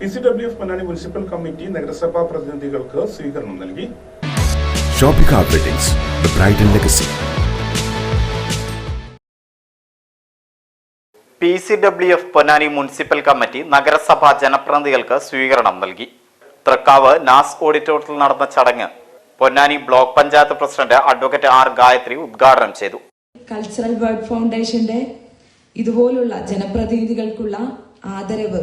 P C W F Ponnani municipal committee നഗരസഭാ പ്രതിനിധികൾക്ക് സ്വീകരണം നൽകി. P C W F Ponnani municipal committee നഗരസഭാ ജനപ്രതിനിധികൾക്ക് സ്വീകരണം നൽകി. തൃക്കാവ് നാസ് ഓഡിറ്റോറിയത്തിൽ നടന്ന ചടങ്ങ് Ponnani block panchayat president advocate R Gayathri ഉദ്ഘാടനം ചെയ്തു. കൾച്ചറൽ വേൾഡ് ഫൗണ്ടേഷന്റെ ഇതുപോലുള്ള ജനപ്രതിനിധികൾക്കുള്ള ആദരവ്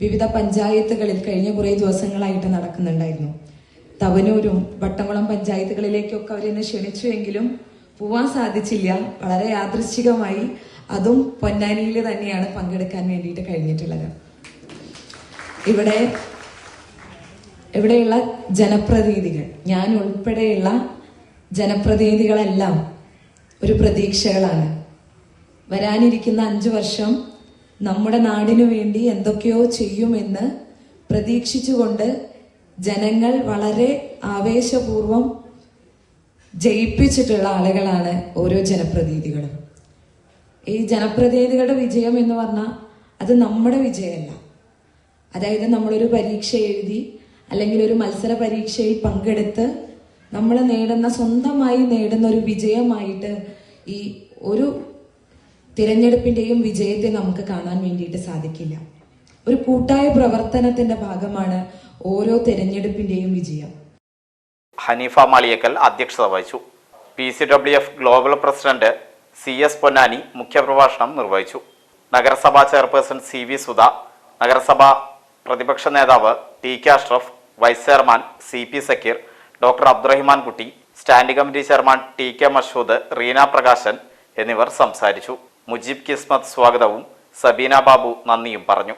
വിവിധ പഞ്ചായത്തുകളിൽ കഴിഞ്ഞ കുറേ ദിവസങ്ങളായിട്ട് നടക്കുന്നുണ്ടായിരുന്നു. തവനൂരും വട്ടംകുളം പഞ്ചായത്തുകളിലേക്കൊക്കെ അവരെന്നെ ക്ഷണിച്ചുവെങ്കിലും പോവാൻ സാധിച്ചില്ല. വളരെ യാദൃശ്ചികമായി അതും പൊന്നാനിയിൽ തന്നെയാണ് പങ്കെടുക്കാൻ വേണ്ടിയിട്ട് കഴിഞ്ഞിട്ടുള്ളത്. ഇവിടെ ഇവിടെയുള്ള ജനപ്രതിനിധികൾ ഞാൻ ഉൾപ്പെടെയുള്ള ജനപ്രതിനിധികളെല്ലാം ഒരു പ്രതീക്ഷകളാണ്. വരാനിരിക്കുന്ന അഞ്ചു വർഷം നമ്മുടെ നാടിനു വേണ്ടി എന്തൊക്കെയോ ചെയ്യുമെന്ന് പ്രതീക്ഷിച്ചുകൊണ്ട് ജനങ്ങൾ വളരെ ആവേശപൂർവം ജയിപ്പിച്ചിട്ടുള്ള ആളുകളാണ് ഓരോ ജനപ്രതിനിധികളും. ഈ ജനപ്രതിനിധികളുടെ വിജയം എന്ന് പറഞ്ഞാൽ അത് നമ്മുടെ വിജയമല്ല. അതായത് നമ്മളൊരു പരീക്ഷ എഴുതി അല്ലെങ്കിൽ ഒരു മത്സര പരീക്ഷയിൽ പങ്കെടുത്ത് നമ്മൾ നേടുന്ന സ്വന്തമായി നേടുന്ന ഒരു വിജയമായിട്ട് ഈ ഒരു തിരഞ്ഞെടുപ്പിന്റെയും വിജയത്തെ നമുക്ക് കാണാൻ വേണ്ടിയിട്ട് സാധിക്കില്ല. ഒരു കൂട്ടായ പ്രവർത്തനത്തിന്റെ ഭാഗമാണ് ഓരോ തിരഞ്ഞെടുപ്പിന്റെയും വിജയം. ഹനീഫ മാളിയക്കൽ അധ്യക്ഷത വഹിച്ചു. P C W F global president C S Ponnani മുഖ്യപ്രഭാഷണം നിർവഹിച്ചു. നഗരസഭാ ചെയർപേഴ്സൺ സി വി സുധ നഗരസഭാ പ്രതിപക്ഷ നേതാവ് T K Ashraf vice chairman C P Zakir doctor Abdurahiman Kutty standing committee chairman T K Mashood Reena Prakashan എന്നിവർ സംസാരിച്ചു. മുജീബ് കിസ്മത്ത് സ്വാഗതവും സബീന ബാബു നന്ദിയും പറഞ്ഞു.